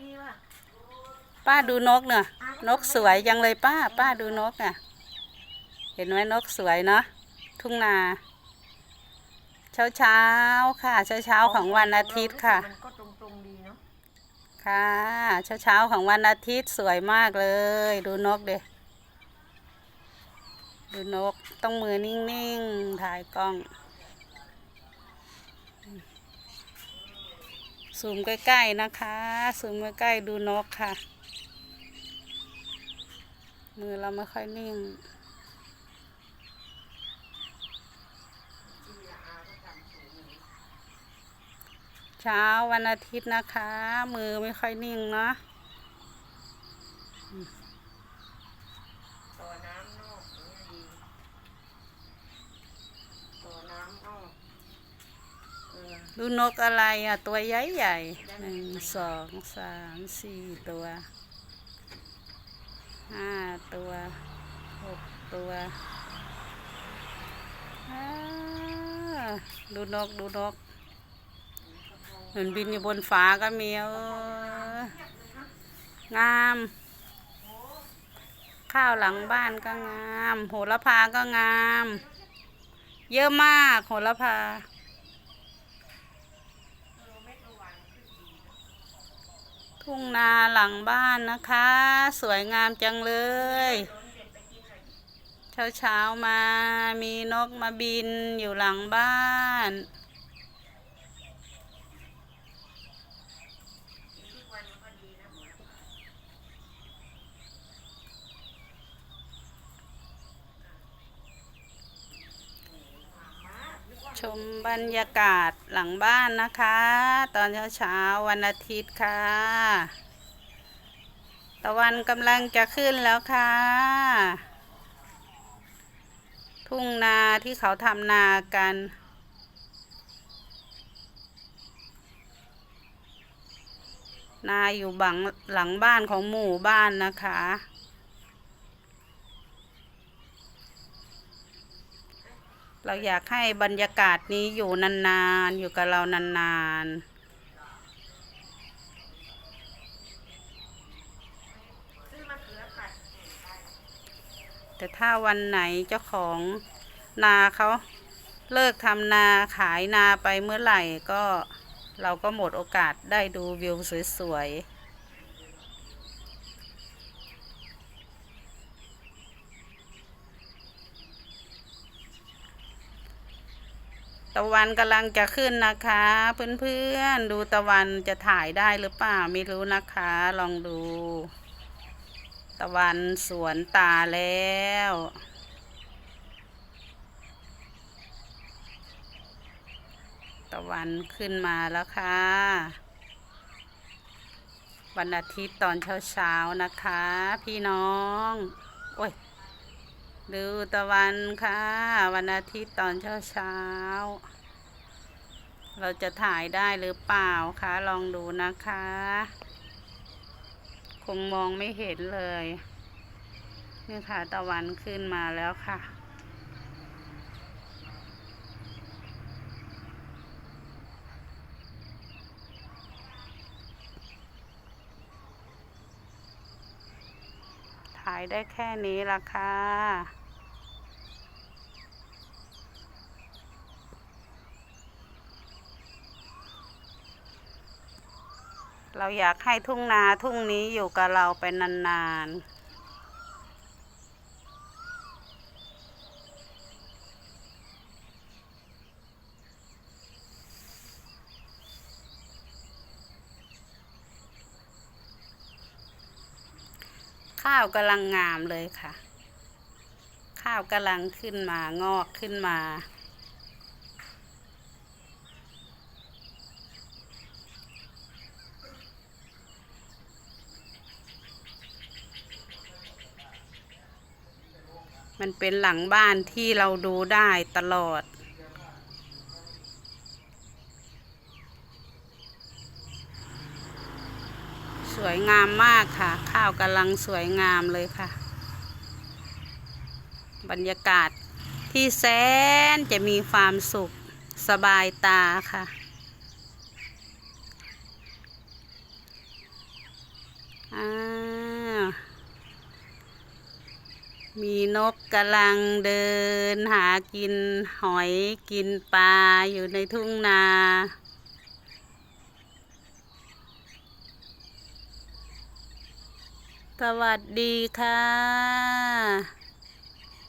ดีว่ะป้าดูนกเนอะนกสวยจังเลยป้า ป้าดูนกอะ เห็นไหมนกสวยเนาะทุ่งนา เช้าเช้าๆค่ะ เช้าเช้าๆของวันอาทิตย์ค่ะมันก็ตรงๆดีเนาะค่ะเช้าเช้าๆของวันอาทิตย์สวยมากเลย ดูนกเด็ดูนกต้องมือนิ่งๆถ่ายกล้อง ซูมใกล้ๆนะคะซูมใกล้ๆดูนกค่ะ มือเราไม่ค่อยนิ่ง เช้าวันอาทิตย์นะคะ มือไม่ค่อยนิ่งเนาะ ต่อน้ำนอกอย่างเงี้ยดีต่อน้ำนอกเออ ดูนกอะไรอะ ตัวใหญ่ใหญ่หนึ่งสองสามสี่ตัวห้าตัวหกตัวอ้าวดูนกดูนกเหมือนบินอยู่บนฟ้าก็มีเอองาม ข้าวหลังบ้านก็งาม โหระพาก็งาม เยอะมากโหระพา ทุ่งนาหลังบ้านนะคะ สวยงามจังเลย เช้าเช้าๆมามีนกมาบินอยู่หลังบ้าน ชมบรรยากาศหลังบ้านนะคะ ตอนเช้าเช้าๆวันอาทิตย์ค่ะ ตะวันกำลังจะขึ้นแล้วค่ะ ทุ่งนาที่เขาทำนากันนาอยู่บังหลังบ้านของหมู่บ้านนะคะ เราอยากให้บรรยากาศนี้อยู่นานๆ อยู่กับเรานานๆแต่ถ้าวันไหนเจ้าของนาเขาเลิกทำนาขายนาไปเมื่อไหร่ก็เราก็หมดโอกาสได้ดูวิวสวยๆ ตะวันกำลังจะขึ้นนะคะ เพื่อนๆดูตะวันจะถ่ายได้หรือเปล่าไม่รู้นะคะ ลองดู ตะวันสวนตาแล้วตะวันขึ้นมาแล้วค่ะ วันอาทิตย์ตอนเช้าๆนะคะ พี่น้อง โอ้ย ดูตะวันค่ะ วันอาทิตย์ตอนเช้าเช้า เราจะถ่ายได้หรือเปล่าคะ ลองดูนะคะ คงมองไม่เห็นเลย นี่ค่ะตะวันขึ้นมาแล้วค่ะถ่ายได้แค่นี้ละค่ะ เราอยากให้ทุ่งนาทุ่งนี้อยู่กับเราไปนานๆข้าวกำลังงามเลยค่ะ ข้าวกำลังขึ้นมางอกขึ้นมา มันเป็นหลังบ้านที่เราดูได้ตลอด สวยงามมากค่ะ ข้าวกำลังสวยงามเลยค่ะ บรรยากาศที่แสนจะมีความสุขสบายตาค่ะอ้าว มีนกกำลังเดินหากินหอยกินปลาอยู่ในทุ่งนาสวัสดีค่ะ